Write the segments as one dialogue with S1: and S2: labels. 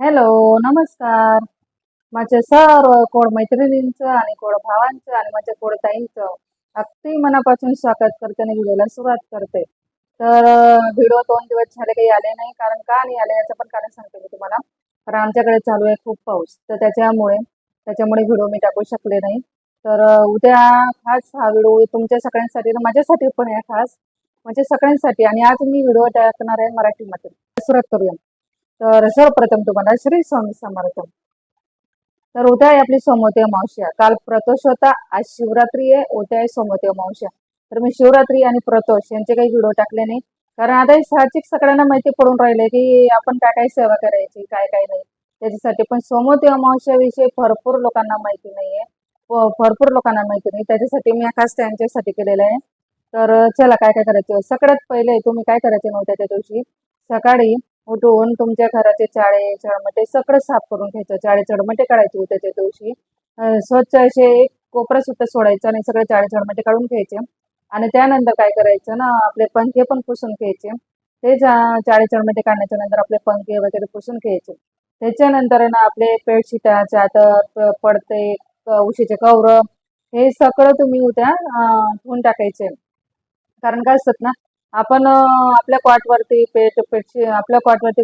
S1: Hello नमस्कार. माझ्या सर्व कोड मैत्रिणींचं आणि कोड भावांचं आणि माझ्या कोड ताईंचं अगदी मनापासून स्वागत करते आणि व्हिडिओला सुरुवात करते. तर व्हिडिओ दोन दिवस झाले काही आले नाही कारण का नाही आले याचं पण कारण सांगते मी तुम्हाला. कारण आमच्याकडे चालू आहे खूप पाऊस. तर त्याच्यामुळे त्याच्यामुळे व्हिडिओ मी टाकू शकले नाही. तर उद्या खास हा व्हिडिओ तुमच्या सगळ्यांसाठी माझ्यासाठी पण आहे खास. म्हणजे सगळ्यांसाठी. आणि आज मी व्हिडिओ टाकणार आहे मराठीमध्ये. सुरुवात करूया. तर सर्वप्रथम तुम्हाला श्री स्वामी समर्थ. तर उद्या आहे आपली सोमवती अमावस्या. काल प्रतोष होता आज शिवरात्री आहे उद्या आहे सोमवती अमावस्या. तर मी शिवरात्री आणि प्रतोष यांचे काही व्हिडिओ टाकले नाही. कारण आता साहजिक सगळ्यांना माहिती पडून राहिले की आपण काय काय सेवा करायची काय काय नाही. त्याच्यासाठी पण सोमवती अमावस्याविषयी भरपूर लोकांना माहिती नाहीये. भरपूर लोकांना माहिती नाही. त्याच्यासाठी मी खास त्यांच्यासाठी केलेलं आहे. तर चला काय काय करायचं? सगळ्यात पहिले तुम्ही काय करायचे नव्हत्या त्या दिवशी? सकाळी उठून तुमच्या घराचे चाळे चळमटे सगळं साफ करून घ्यायचं. चाळे चळमटे काढायचे होते त्या दिवशी. स्वच्छ असे एक कोपरा सुद्धा सोडायचं आणि सगळे चाळे चळमटे काढून घ्यायचे. आणि त्यानंतर काय करायचं ना आपले पंखे पण पुसून घ्यायचे. ते चाळे चळमटे काढण्याच्या नंतर आपले पंखे वगैरे पुसून घ्यायचे. त्याच्यानंतर ना आपले बेडशीटा चादर पडते उशीचे कवर हे सगळं तुम्ही उद्या धुवून टाकायचे. कारण काय असतात ना आपण आपल्या क्वाटवरती पेट पेटशी आपल्या क्वाटवरती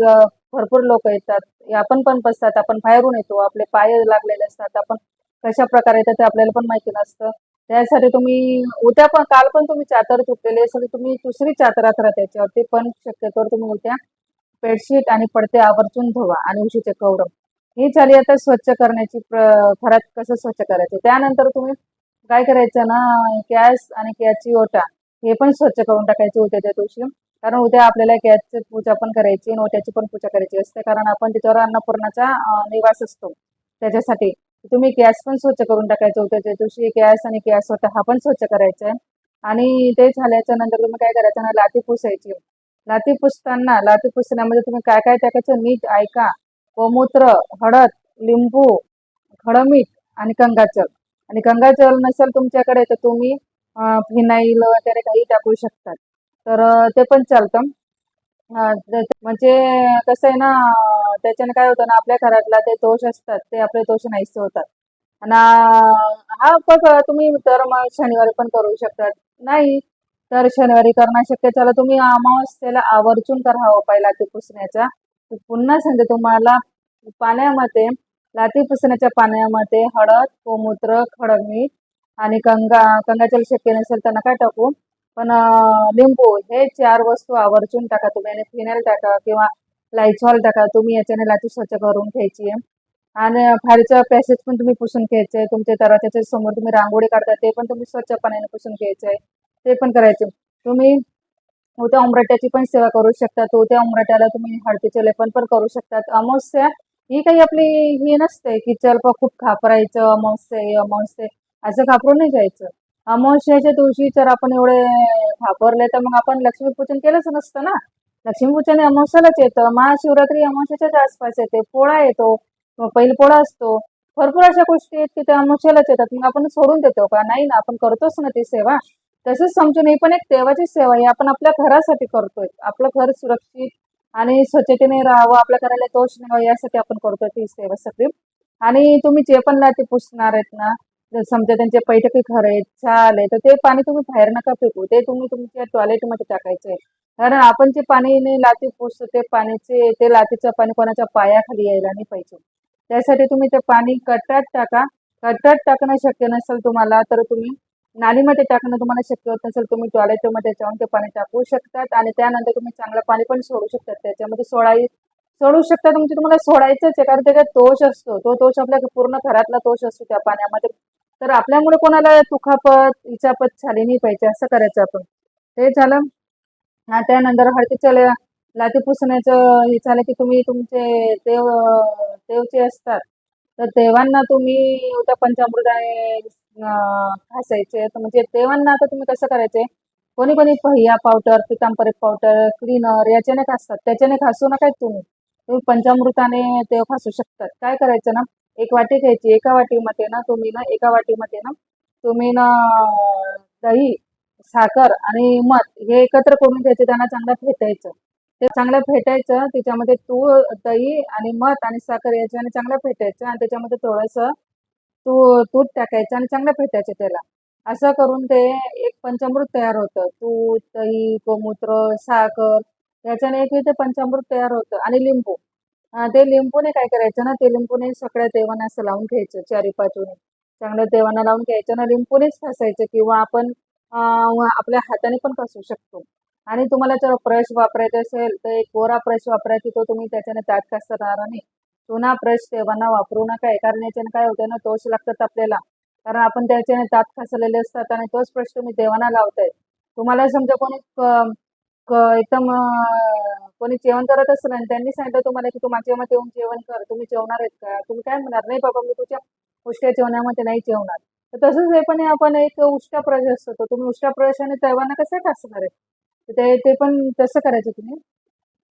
S1: भरपूर लोक येतात. आपण पण बसतात आपण बाहेरून येतो आपले पाय लागलेले असतात आपण कशा प्रकारे येतात ते आपल्याला पण माहिती नसतं. त्यासाठी तुम्ही उद्या पण काल पण तुम्ही चादर तुटलेली असेल तुम्ही दुसरी चातरात राहता त्याच्यावरती पण शक्यतोवर तुम्ही उद्या बेडशीट आणि पडते आवर्जून धुवा आणि उशीचे कौरव ही झाली आता स्वच्छ करण्याची प्र- घरात कसं स्वच्छ करायचं? त्यानंतर तुम्ही काय करायचं ना गॅस आणि गॅसची ओटा हे पण स्वच्छ करून टाकायचे उद्याच्या दिवशी. कारण उद्या आपल्याला गॅसची पूजा पण करायची नोट्याची पण पूजा करायची असते. कारण आपण त्याच्यावर अन्नपूर्णाचा निवास असतो. त्याच्यासाठी तुम्ही गॅस पण स्वच्छ करून टाकायचं उद्याच्या दिवशी. गॅस आणि गॅस होता हा पण स्वच्छ करायचा आहे. आणि ते झाल्याच्यानंतर तुम्ही काय करायचं ना लाती पुसायची. लाती पुसताना लाती पुसण्यामध्ये तुम्ही काय काय टाकायचं? नीट ऐका गोमूत्र हळद लिंबू खडमीठ आणि गंगाजल आणि गंगाजल नसेल तुमच्याकडे तर तुम्ही फिनाईल वगैरे काही टाकू शकतात. तर ते पण चालतं. म्हणजे कसं आहे ना त्याच्याने काय होतं ना आपल्या घरातला ते दोष असतात ते आपले दोष नाहीसे होतात. आणि हा बघ तुम्ही तर मग शनिवारी पण करू शकतात. नाही तर शनिवारी करणं शक्य. चला तुम्ही अमावस्येला आवर्जून करा हा उपाय लाती पुसण्याचा. पुन्हा सांगते तुम्हाला पाण्यामध्ये लाती पुसण्याच्या पाण्यामध्ये हळद गोमूत्र खडमीठ आणि कंगा कंगाचल शक्य नसेल तर नका टाकू. पण लिंबू हे चार वस्तू आवर्जून टाका तुम्ही आणि फिनेल टाका किंवा लायझॉल टाका. तुम्ही याच्याने लाती स्वच्छ करून घ्यायची आहे. आणि फारीचा पॅसेज पण तुम्ही पुसून घ्यायचं. आहे तुमच्या दरवाजाच्या समोर तुम्ही रांगोळी काढता ते पण तुम्ही स्वच्छ पाण्याने पुसून घ्यायचंय ते पण करायचे. तुम्ही उत्या उमराट्याची पण सेवा करू शकता. उद्या उमराट्याला तुम्ही हळदीचे लेपन पण करू शकतात अमावस्या ही काही आपली हे नसते की चल खूप खापरायचं अमावस्या अमावस्या. आहे. असं घाबरून नाही जायचं. अमावस्याच्या दिवशी जर आपण एवढे घाबरले तर मग आपण लक्ष्मीपूजन केलंच नसतं ना. लक्ष्मीपूजन अमावस्यालाच येतं. महाशिवरात्री अमावस्याच्याच आसपास येते. पोळा येतो. मग पहिला पोळा असतो. भरपूर अशा गोष्टी आहेत की त्या अमावस्यालाच येतात. मग आपण सोडून देतो का? नाही ना आपण करतोच ना ती सेवा. तसंच समजून ही पण एक देवाची सेवा आहे. आपण आपल्या घरासाठी करतोय. आपलं घर सुरक्षित आणि स्वच्छतेने राहावं. आपल्या घराला दोष नाही यासाठी आपण करतोय ती सेवा सगळी. आणि तुम्ही जे पण लाते पुसणार आहेत ना जर समजा त्यांचे पैठकी घर आहे चाल आहे तर ते पाणी तुम्ही बाहेर नका फेकू. ते तुम्ही तुमच्या टॉयलेटमध्ये टाकायचं. आहे कारण आपण जे पाणी लाती पुसतो ते पाण्याचे ते लातीचं पाणी कोणाच्या पायाखाली यायला नाही पाहिजे. त्यासाठी तुम्ही ते पाणी कट्ट्यात टाका. कट्ट्यात टाकणं शक्य नसेल तुम्हाला तर तुम्ही नालीमध्ये टाकणं तुम्हाला शक्य होत नसेल. तुम्ही टॉयलेटमध्ये जाऊन ते पाणी टाकू शकतात आणि त्यानंतर तुम्ही चांगलं पाणी पण सोडू शकतात. त्याच्यामध्ये सोडाई सोडू शकतात म्हणजे तुम्हाला सोडायचंच आहे कारण त्याच्यात तोष असतो. तो तोष आपल्या पूर्ण घरातला तोष असतो त्या पाण्यामध्ये. तर आपल्यामुळे कोणाला दुखापत इचापत झाली नाही पाहिजे असं करायचं आपण. ते झालं. त्यानंतर हळदीच्या लाती पुसण्याचं हे झालं की तुम्ही तुमचे देव देवचे असतात तर देवांना तुम्ही उद्या पंचामृताने घासायचे. तर म्हणजे देवांना आता तुम्ही कसं करायचे? कोणी कोणी पहिया पावडर पितांबरी पावडर क्लीनर याच्याने घासतात. त्याच्याने घासू नका तुम्ही. तुम्ही पंचामृताने देव घासू शकतात. काय करायचं ना? एक वाटी घ्यायची एका वाटीमध्ये ना तुम्ही ना एका वाटीमध्ये ना तुम्ही ना दही साखर आणि मध हे एकत्र करून घ्यायचे त्यांना चांगलं फेटायचं. ते चांगलं फेटायचं त्याच्यामध्ये तूळ दही आणि मध आणि साखर याच्याने चांगलं फेटायचं आणि त्याच्यामध्ये थोडंसं तू दूध टाकायचं आणि चांगलं फेटायचं त्याला. असं करून ते एक पंचामृत तयार होतं. दूध दही गोमूत्र साखर याच्याने एक ते पंचामृत तयार होतं. आणि लिंबू. ते लिंबूने काय करायचं ना ते लिंबूने सगळ्या देवांना असं लावून घ्यायचं चारी पाचून. चांगलं देवांना लावून घ्यायचं ना लिंबूनेच घासायचं किंवा आपण आपल्या हाताने पण घासू शकतो. आणि तुम्हाला जर ब्रश वापरायचा असेल तर एक कोरा ब्रश वापरायची तो तुम्ही त्याच्याने दात घासणार नाही. जुना ब्रश देवांना वापरू नका कारण याच्याने काय होतं ना दोष लागतात आपल्याला. कारण आपण त्याच्याने दात घासलेले असतात आणि तोच ब्रश तुम्ही देवांना लावताय. तुम्हाला समजा कोणी एकदम कोणी जेवण करत असेल आणि त्यांनी सांगितलं तुम्हाला की तू माझ्यामध्ये येऊन जेवण कर तुम्ही जेवणार आहेत का? तुम्ही काय म्हणणार? नाही बाबा मी तुझ्या उष्ट्या जेवणामध्ये नाही जेवणार. तर तसंच हे पण आपण एक उष्ट्या प्रवेश असतो. तो तुम्ही उष्ट्या आणि देवांना कसं घासणार आहे? ते ते पण तसं करायचं तुम्ही.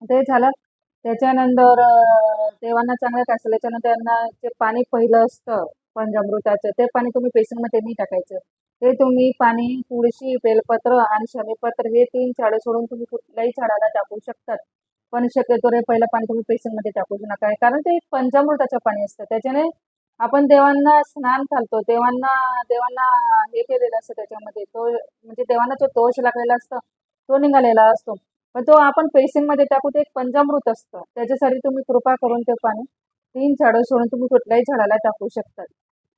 S1: ते झालं. त्याच्यानंतर देवांना चांगलं घासल्याच्यानंतर त्यांना जे पाणी पहिलं असतं पंजामृताचं ते पाणी तुम्ही पेशंटमध्ये नाही टाकायचं. ते तुम्ही पाणी तुळशी बेलपत्र आणि शमीपत्र हे तीन झाडं सोडून तुम्ही कुठल्याही झाडाला टाकू शकतात. पण शक्यतो रे पहिलं पाणी तुम्ही पेशंटमध्ये टाकू नका. कारण ते पंचामृताचं पाणी असतं. त्याच्याने आपण देवांना स्नान घालतो. देवांना देवांना हे केलेलं असतं त्याच्यामध्ये. तो म्हणजे देवांना जो दोष लागलेला असतो तो निघालेला असतो. पण तो आपण पेशंटमध्ये टाकू ते एक पंचामृत असतं. त्याच्यासाठी तुम्ही कृपा करून ते पाणी तीन झाडं सोडून तुम्ही कुठल्याही झाडाला टाकू शकतात.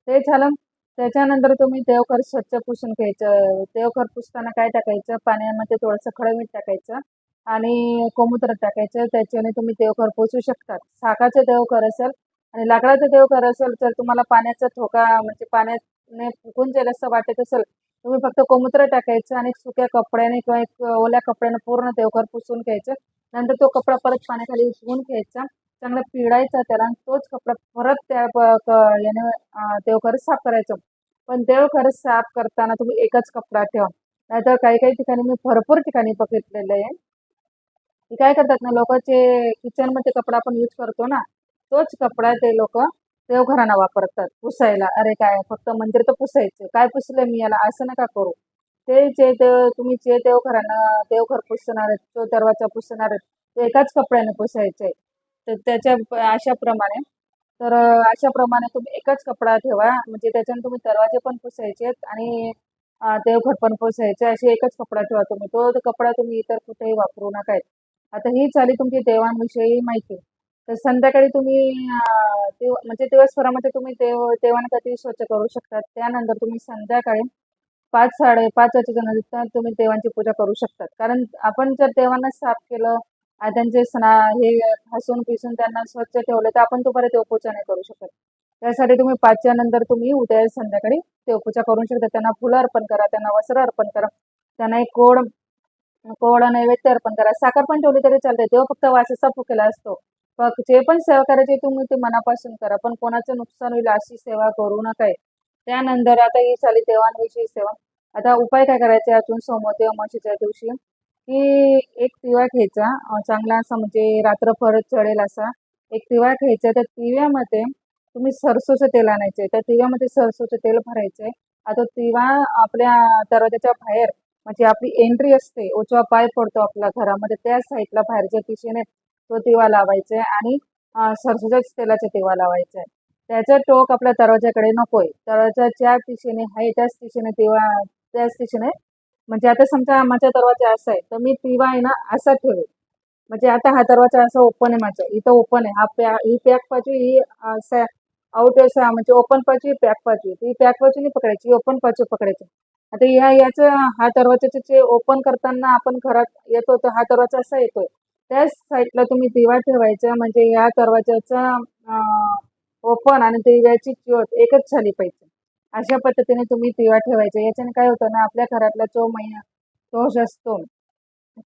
S1: ते झालं त्याच्यानंतर तुम्ही देवघर स्वच्छ पुसून घ्यायचं. देवघर पुसताना काय टाकायचं? पाण्यामध्ये थोडंसं खडं मीठ टाकायचं आणि कोमुद्र टाकायचं. त्याच्याने तुम्ही देवघर पोचू शकतात. साखाचं देवघर असेल आणि लाकडाचं देवघर असेल तर तुम्हाला पाण्याचा ठोका म्हणजे पाण्याने फुकून जाईल असं वाटत असेल तुम्ही फक्त कोमूत्र टाकायचं आणि सुक्या कपड्याने किंवा एक ओल्या कपड्याने पूर्ण देवघर पुसून घ्यायचं. नंतर तो कपडा परत पाण्याखाली धुवून घ्यायचा. चांगला पिळायचा त्याला आणि तोच कपडा परत त्या याने अं, देवघर साफ करायचं. पण देवघर साफ करताना तुम्ही एकच कपडा ठेवा. नाहीतर काही काही ठिकाणी मी भरपूर ठिकाणी बघितलेलं आहे. की काय करतात ना लोकांचे किचनमध्ये कपडा आपण यूज करतो ना तोच कपडा ते लोक देवघरांना वापरतात पुसायला. अरे काय फक्त मंदिर तर पुसायचं. काय पुसलं मी याला? असं नका करू. ते जे देव तुम्ही जे देवघरांना देवघर पुसणार आहेत तो दरवाजा पुसणार आहेत ते एकाच कपड्याने पुसायचे. आहे. तर त्याच्या अशाप्रमाणे. तर अशाप्रमाणे तुम्ही एकच कपडा ठेवा. म्हणजे त्याच्याने तुम्ही दरवाजे पण पुसायचे आणि देवघर पण पुसायचे. असे एकच कपडा ठेवा तुम्ही. तो कपडा तुम्ही इतर कुठेही वापरू नका आता ही झाली तुमची देवांविषयी माहिती. तर संध्याकाळी तुम्ही म्हणजे दिवसभरामध्ये तुम्ही देव देवांना कधी स्वच्छ करू शकतात त्यानंतर तुम्ही संध्याकाळी पाच साडेपाच वाजेच्या नंतर तुम्ही देवांची पूजा करू शकतात. कारण आपण जर देवांना साफ केलं त्यांचे स्ना हे हसून पिसून त्यांना स्वच्छ ठेवलं तर आपण परत देवपूजा नाही करू शकत. त्यासाठी तुम्ही पाचच्या नंतर तुम्ही उद्या संध्याकाळी देवपूजा करू शकता. त्यांना फुलं अर्पण करा त्यांना वस्त्र अर्पण करा त्यांना एक गोड गोड नैवेद्य अर्पण करा. साखर पण ठेवली तरी चालते देव फक्त वासाचा फुकेला असतो. फक्त जे पण सेवा करायची तुम्ही ते मनापासून करा. पण कोणाचं नुकसान होईल अशी सेवा करू नका. त्यानंतर आता ही झाली देवांविषयी सेवा. आता उपाय काय करायचे? अजून सोमवती अमावशीच्या दिवशी की एक तिवा घ्यायचा चांगला असा म्हणजे रात्रभर चढेल असा. एक तिवा घ्यायचा त्या तिव्यामध्ये तुम्ही सरसोचं तेल आणायचे त्या तिव्यामध्ये सरसोचं तेल भरायचंय. आता तिवा आपल्या दरवाजाच्या बाहेर म्हणजे आपली एंट्री असते उजवा पाय पडतो आपल्या घरामध्ये त्या साईडला बाहेरच्या दिशेने तो तिवा लावायचा आहे आणि सरसोच्याच तेलाचा तिवा लावायचा आहे त्याचं टोक आपल्या दरवाजाकडे नकोय. दरवाजा ज्या दिशेने आहे त्याच दिशेने तिवा त्याच दिशेने म्हणजे आता समजा माझा दरवाजा असा आहे तर मी पिवा आहे ना असा ठेवेल. म्हणजे आता हा दरवाजा असा ओपन आहे माझा इथं ओपन आहे. हा पॅ ही पॅक पाहिजे ही असा आउट असा म्हणजे ओपन पाहिजे पॅक पाहिजे ही पॅक बाजू नाही पकडायची ओपन पाहिजे पकडायची. आता ह्या याचं हा दरवाजाचं जे ओपन करताना आपण घरात येतो तर हा दरवाजा असा येतोय. त्याच साईडला तुम्ही दिवा ठेवायचा म्हणजे या दरवाजाचा ओपन आणि दिव्याची ज्योत एकच झाली पाहिजे. अशा पद्धतीने तुम्ही दिवा ठेवायचा. याच्याने काय होतं ना आपल्या घरातला जो महिना दोष असतो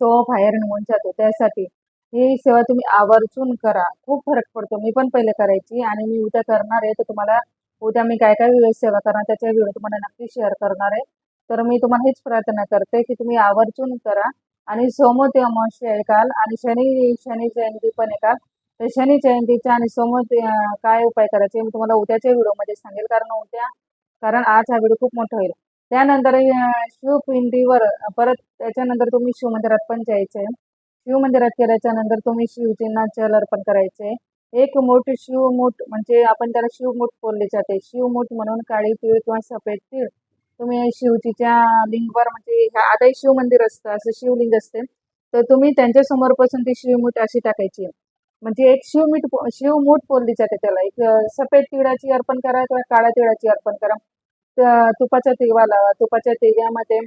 S1: तो बाहेर निघून जातो त्यासाठी ही सेवा तुम्ही आवर्जून करा. खूप फरक पडतो. मी पण पहिले करायची आणि मी उद्या करणार आहे तर तुम्हाला उद्या मी काय काय सेवा करणार त्याचा व्हिडिओ तुम्हाला नक्की शेअर करणार आहे. तर मी तुम्हाला हेच प्रार्थना करते की तुम्ही आवर्जून करा. आणि सोमवती अमावस्या आहे काल आणि शनी शनी जयंती पण आहे काल. तर शनी जयंतीच्या आणि सोमवती काय उपाय करायचे मी तुम्हाला उद्याच्या व्हिडिओमध्ये सांगेल. कारण उद्या कारण आज हा व्हिडिओ खूप मोठा होईल. त्यानंतर शिवपिंडीवर परत त्याच्यानंतर तुम्ही शिवमंदिरात पण जायचे शिव शिवमंदिरात केल्याच्यानंतर तुम्ही शिवजींना जल अर्पण करायचे. एक मोठ शिवमूठ म्हणजे आपण त्याला शिवमूठ बोलले जाते. शिवमूठ म्हणून काळी तीळ किंवा सफेद तीळ तुम्ही शिवजीच्या लिंगवर म्हणजे ह्या- आताही शिव मंदिर असतं असं शिवलिंग असते. तर तुम्ही त्यांच्या समोरपासून ती शिवमूठ अशी टाकायची. म्हणजे एक शिवमीठ शिवमूठ बोलली जाते त्याला. एक सफेद तिळाची अर्पण करा किंवा काळ्या तिळाची अर्पण करा. तुपाच्या तुपाचा तिळवा लावा. तुपाच्या तिळ्यामध्ये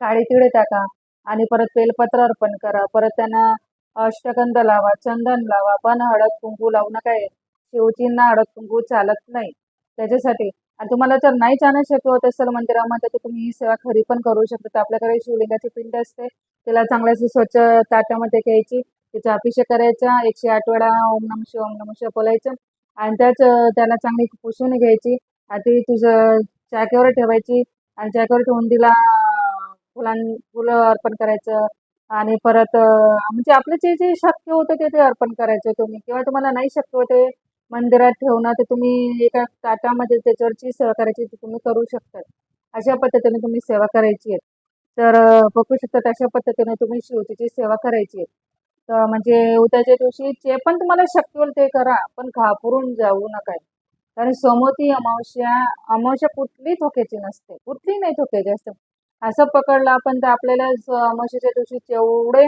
S1: काळे तिळे टाका आणि परत बेलपत्र अर्पण करा. परत त्यांना अष्टगंध लावा चंदन लावा पण हळद कुंकू लावू नका शिवजींना हळद कुंकू चालत नाही. त्याच्यासाठी. आणि तुम्हाला जर नाही जाणं शक्य होत असेल मंदिरामध्ये तर तुम्ही ही सेवा खरी पण करू शकता. तर आपल्याकडे शिवलिंगाची पिंड असते. तिला चांगल्याशी स्वच्छ ताटामध्ये घ्यायची. तिचा अभिषेक करायचा. एकशे आठ वेळा ओम नम शिव ओम नम शिव बोलायचं. आणि त्याच त्याला चांगली पुसून घ्यायची. आणि ती तुझं चाक्यावर ठेवायची. आणि चाक्यावर ठेवून तिला फुलां फुलं अर्पण करायचं. आणि परत म्हणजे आपलं जे जे शक्य होतं ते ते अर्पण करायचं तुम्ही. किंवा तुम्हाला नाही शक्य होते मंदिरात ठेवणं तर तुम्ही एका ताटामध्ये त्याच्यावरची सेवा करायची ती तुम्ही करू शकता. अशा पद्धतीने तुम्ही सेवा करायची आहे. तर बघू शकता अशा पद्धतीने तुम्ही शिवजीची सेवा करायची आहे. म्हणजे उद्याच्या दिवशी जे पण तुम्हाला शक्य होईल ते करा पण घाबरून जाऊ नका. कारण समोती अमावस्या अमावस्या कुठली धोक्याची नसते कुठली नाही धोक्याची असते. असं पकडलं आपण तर आपल्याला स- अमावस्येच्या दिवशी जेवढे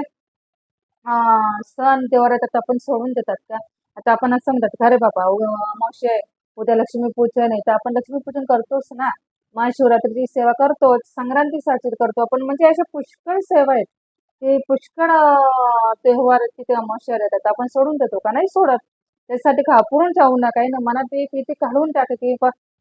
S1: सण तेव्हा येतात आपण सोडून देतात का? आता आपण असं म्हणतात अरे बाबा अमावस्या आहे उद्या लक्ष्मीपूजन आहे. तर आपण लक्ष्मीपूजन करतोच ना. महाशिवरात्रीची सेवा करतोच संक्रांती साजरी करतो आपण. म्हणजे अशा पुष्कळ सेवा आहेत. की पुष्कळ तेव्हार तिथे अमावस्या येतात आपण सोडून देतो का? नाही सोडत. त्यासाठी घाबरून जाऊ नका. ना मनात एक इथे काढून टाका की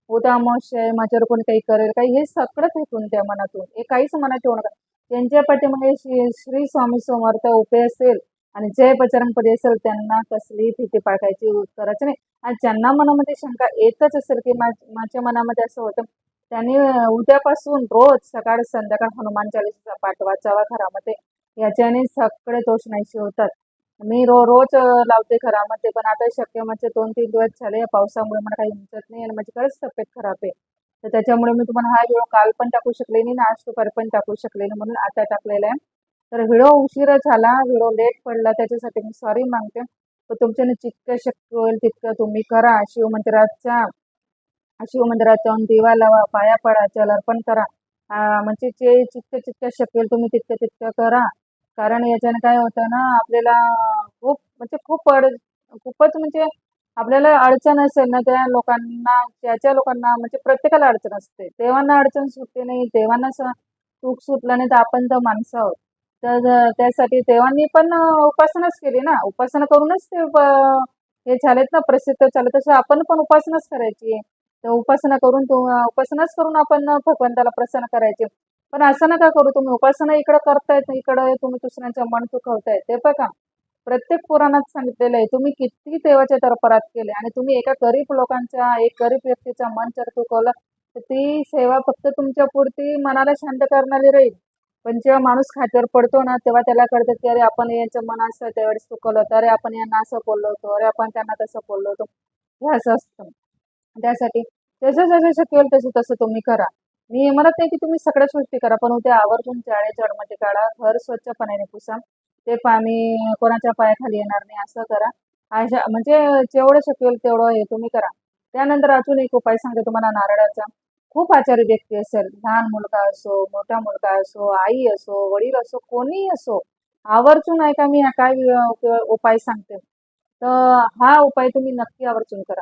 S1: उद्या अमावस्या आहे माझ्यावर कोणी काही करेल काही हे सगळं फेकून त्या मनातून. हे काहीच मनात ठेवू नका. त्यांच्या पाठीमागे श्री स्वामी समर्थ उभे असेल आणि जय बजरंगपदी असेल त्यांना कसली भीती पाळायची करायची नाही. आणि ज्यांना मनामध्ये शंका येतच असेल की माझ्या मनामध्ये असं होतं त्यांनी उद्यापासून रोज सकाळ संध्याकाळ हनुमान चालीसा पाठ वाचावा घरामध्ये. याच्याने सगळे दोष नाहीशी होतात. मी रो रोज लावते घरामध्ये पण आता शक्य म्हणजे दोन तीन दिवस झाले या पावसामुळे मला काही उमजत नाही आणि माझी खरंच तब्येत खराब आहे. तर त्याच्यामुळे मी तुम्हाला हा व्हिडिओ काल पण टाकू शकले नाही ना आज दुपारी पण टाकू शकले नाही म्हणून आता टाकलेला आहे. तर व्हिडिओ उशिरा झाला व्हिडिओ लेट पडला त्याच्यासाठी मी सॉरी मागते. तर तुमच्याने जितकं शक्य होईल तितकं तुम्ही करा. शिवमंदिराचा शिवमंदिरात जाऊन दिवा लावा पाया पडा जल अर्पण करा म्हणजे जे जितकं जितकं शक्य होईल तुम्ही तितकं तितकं करा. कारण याच्याने काय होतं ना आपल्याला खूप म्हणजे खूप अड खूपच म्हणजे आपल्याला अडचण असेल ना त्या लोकांना त्याच्या लोकांना म्हणजे प्रत्येकाला अडचण असते. देवांना अडचण सुटते नाही देवांना सुख सुटलं नाही तर आपण तर माणसं आहोत. तर त्यासाठी देवांनी पण उपासनाच केली ना. उपासना करूनच ते हे झालेत ना प्रसिद्ध झाले तसं आपण पण उपासनाच करायची. तर उपासना करून तू उपासनाच करून आपण भगवंताला प्रसन्न करायचे. पण असं नका करू तुम्ही उपासना इकडे करतायत इकडे तुम्ही दुसऱ्यांचं मन चुकवताय ते बघा प्रत्येक पुराणात सांगितलेलं आहे तुम्ही किती देवाच्या तरपरात केले आणि तुम्ही एका गरीब लोकांचा एक गरीब व्यक्तीचा मन जर चुकवलं तर ती सेवा फक्त तुमच्या पुरती मनाला शांत करणारी राहील. पण जेव्हा माणूस खात्यावर पडतो ना तेव्हा त्याला कळतं की अरे आपण यांचं मन असं त्यावेळेस चुकवलं होतं. अरे आपण यांना असं बोललो होतो. अरे आपण त्यांना तसं बोललो होतो. हे असं असतं. त्यासाठी जसं जसं शक्य होईल तसं तसं तुम्ही करा. मी म्हणत नाही की तुम्ही सगळ्याच गोष्टी करा पण उद्या आवर्जून जाळे जडमध्ये म्हणजे काढा घर स्वच्छपणाने पुसा ते पाणी कोणाच्या पायाखाली येणार नाही असं करा. अशा म्हणजे जेवढं शक्य होईल तेवढं हे तुम्ही करा. त्यानंतर अजून एक उपाय सांगते तुम्हाला नारळाचा. खूप आचारी व्यक्ती असेल लहान मुलगा असो मोठा मुलगा असो आई असो वडील असो कोणीही असो आवर्जून ऐका मी काय उपाय सांगते. तर हा उपाय तुम्ही नक्की आवर्जून करा.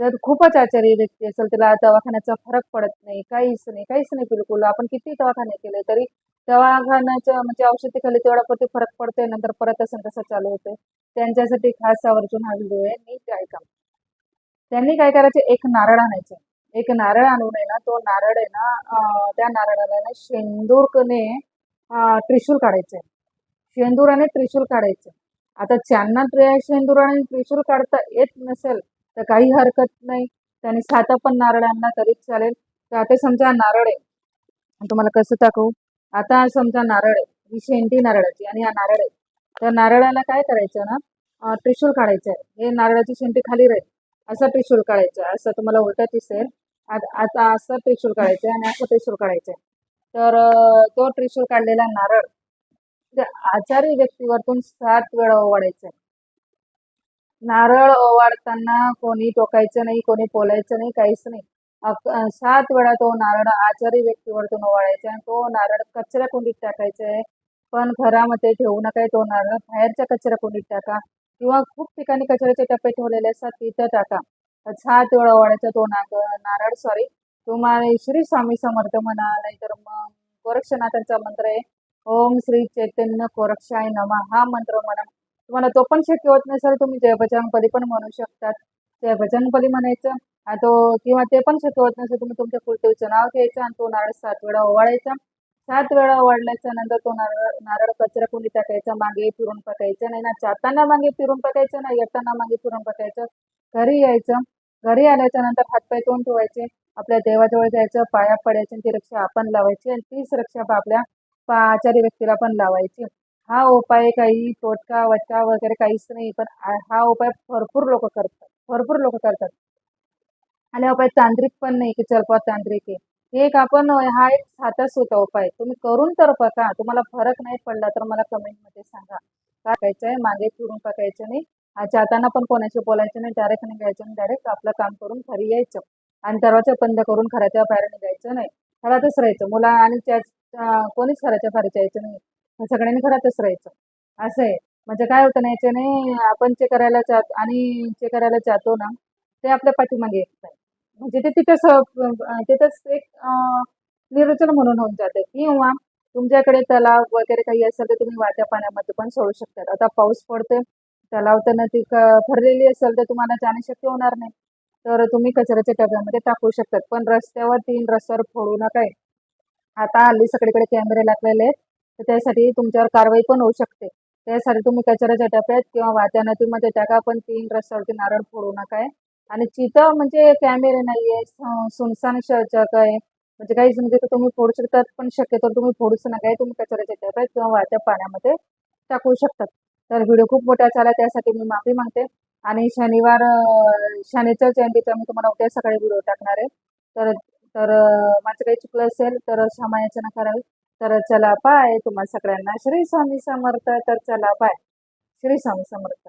S1: जर खूपच आचारी व्यक्ती असेल त्याला दवाखान्याचा फरक पडत नाही काहीच नाही काहीच नाही बिलकुल. आपण किती दवाखाने केले तरी दवाखान्याच्या म्हणजे औषधी खाली तेवढा परत फरक पडतोय नंतर परत असं तसं चालू होते त्यांच्यासाठी खास आवर्जून हा व्हिडिओ आहे नीट ऐका त्यांनी काय करायचं एक नारळ आणायचं. एक नारळ आणून आहे ना तो नारळ आहे ना त्या नारळाला ना शेंदूरने त्रिशूल काढायचे शेंदूर आणि त्रिशूल काढायचं आता ज्यांना शेंदूर आणि त्रिशूल काढता येत नसेल तर काही हरकत नाही. त्याने साधं पण नारळ आणला तरीच चालेल. तर आता समजा नारळ आहे. तुम्हाला कसं दाखवू? आता समजा नारळ आहे. ही शेंडी नारळाची आणि हा नारळ आहे. तर नारळाला काय करायचं ना? त्रिशूळ त्रिशूल काढायचं आहे. हे नारळाची शेंडी खाली राहील. असं त्रिशूल काढायचं आहे. असं तुम्हाला उलटा दिसेल. आता असं त्रिशूल काढायचं आहे आणि असं त्रिशूल काढायचं आहे. तर तो त्रिशूल काढलेला नारळ. आचारी व्यक्तीवरतून सात वेळा आहे. नारळ ओवाळताना कोणी टोकायचं नाही कोणी बोलायचं नाही काहीच नाही. सात वेळा तो नारळ आजारी व्यक्तीवरतून ओवाळायचा आणि तो नारळ कचऱ्या कुंडीत टाकायचा आहे. पण घरामध्ये ठेवू नका तो नारळ बाहेरच्या कचऱ्या कुंडीत टाका किंवा खूप ठिकाणी कचऱ्याचे टप्पे ठेवलेले असतात तिथं टाका. सात वेळा ओवाळायचा तो नारळ सॉरी तुम्हाला श्री स्वामी समर्थ म्हणा नाहीतर मग गोरक्षनाथांचा मंत्र आहे. ओम श्री चैतन्य कोरक्षाय नमा. हा मंत्र म्हणा तुम्हाला तो पण शक्य होत नसेल तुम्ही जय बजरंगबली पण म्हणू शकतात. जय बजरंगबली म्हणायचं आणि तो किंवा ते पण शक्य होत नसेल तुम्ही तुमच्या कुलदेवीचं नाव घ्यायचं आणि तो नारळ सात वेळा ओवाळायचा. सात वेळा ओवाळल्याच्या नंतर तो नारळ नारळ कचरा कुंडी टाकायचा मागे फिरून टाकायचं नाही ना. जाताना मागे फिरून टाकायचं ना येताना मागे फिरून टाकायचं. घरी यायचं. घरी आल्याच्यानंतर हातपाय तोंड ठेवायचे आपल्या देवाजवळ जायचं पाया पडायचं आणि ती रक्षा आपण लावायची आणि तीच रक्षा आपल्या पाचारी व्यक्तीला पण लावायची. हा उपाय काही तोटका वटका वगैरे काहीच नाही पण हा उपाय भरपूर लोक करतात. भरपूर लोक करतात. आणि उपाय तांत्रिक पण नाही की चलपा तांत्रिक आहे. हे एक आपण हा एक साधा होता उपाय. तुम्ही करून तर बघा. तुम्हाला फरक नाही पडला तर मला कमेंटमध्ये सांगा. काय करायचं आहे मागे फिरून टाकायचं नाही. जाताना पण कोणाशी बोलायचं नाही. डायरेक्ट निघायचं नाही. डायरेक्ट आपलं काम करून घरी यायचं. आणि दरवाजा बंद करून घराच्या बाहेर निघायचं नाही. घरातच राहायचं. मुला आणि त्या कोणीच घराच्या बाहेर जायचं नाही. सगळ्यांनी घरातच राहायचं. असं आहे. म्हणजे काय होतं ना याच्याने आपण जे करायला जात आणि जे करायला जातो ना ते आपल्या पाठीमागे येत म्हणजे ते तिथंच तिथेच एक निरोचन म्हणून होऊन जाते किंवा तुमच्याकडे तलाव वगैरे काही असेल तर तुम्ही वाट्या पाण्यामध्ये पण सोडू शकतात. आता पाऊस पडतोय तलाव तर नदी भरलेली असेल तर तुम्हाला जाणे शक्य होणार नाही. तर तुम्ही कचऱ्याच्या डब्यामध्ये टाकू शकतात. पण रस्त्यावर तीन रस्त्यावर फोडू नका. आता हल्ली सगळीकडे कॅमेरे लागलेले आहेत. तर त्यासाठी तुमच्यावर कारवाई पण होऊ शकते. त्यासाठी तुम्ही कचऱ्याच्या टप्प्यात किंवा वाहत्या नदीमध्ये टाका पण तीन रस्त्यावरती नारळ फोडू नका. आणि जिथं म्हणजे कॅमेरे नाहीये सुनसान श- जग आहे. म्हणजे काही म्हणजे तर तुम्ही फोडू शकतात पण शक्यतो तुम्ही फोडूच नका. तुम्ही कचऱ्याच्या टप्प्यात किंवा वाहत्या पाण्यामध्ये टाकू शकतात. तर व्हिडिओ खूप मोठा झाला त्यासाठी मी माफी मागते. आणि शनिवार शनीच्या जयंतीचा मी तुम्हाला उद्या सकाळी व्हिडिओ टाकणार आहे. तर तर माझं काही चुकलं असेल तर क्षमा याचना करावी. तर चला पाय. तुम्हा सगळ्यांना श्री स्वामी समर्थ. तर चला पाय. श्री स्वामी समर्थ.